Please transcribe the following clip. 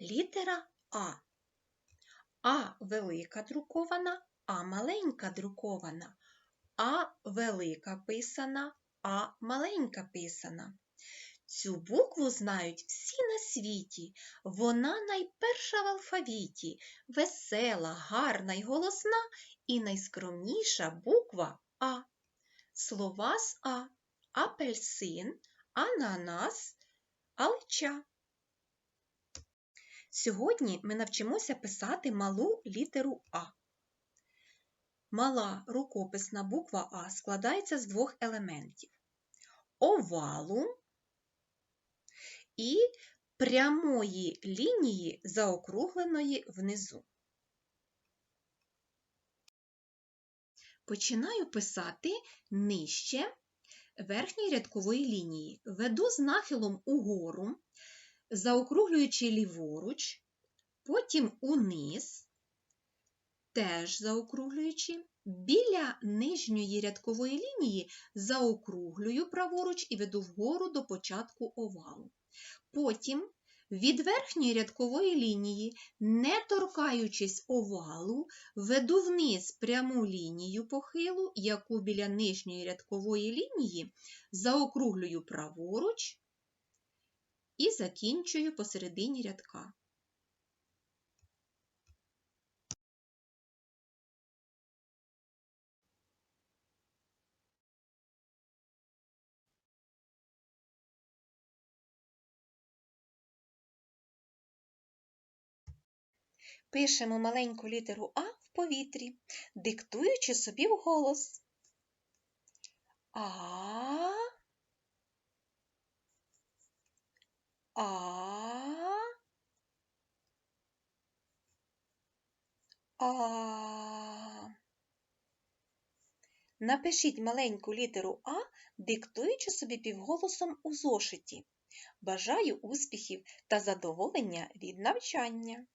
Літера А. А велика друкована, А маленька друкована. А велика писана, А маленька писана. Цю букву знають всі на світі. Вона найперша в алфавіті, весела, гарна й голосна і найскромніша буква А. Слова з А. Апельсин, ананас, алча. Сьогодні ми навчимося писати малу літеру А. Мала рукописна буква А складається з двох елементів овалу і прямої лінії, заокругленої внизу. Починаю писати нижче верхньої рядкової лінії. Веду з нахилом угору, заокруглюючи ліворуч, потім униз, теж заокруглюючи, біля нижньої рядкової лінії заокруглюю праворуч і веду вгору до початку овалу. Потім від верхньої рядкової лінії, не торкаючись овалу, веду вниз пряму лінію похилу, яку біля нижньої рядкової лінії заокруглюю праворуч і закінчую посередині рядка. Пишемо маленьку літеру А в повітрі, диктуючи собі вголос. А. А. А. Напишіть маленьку літеру А, диктуючи собі півголосом у зошиті. Бажаю успіхів та задоволення від навчання!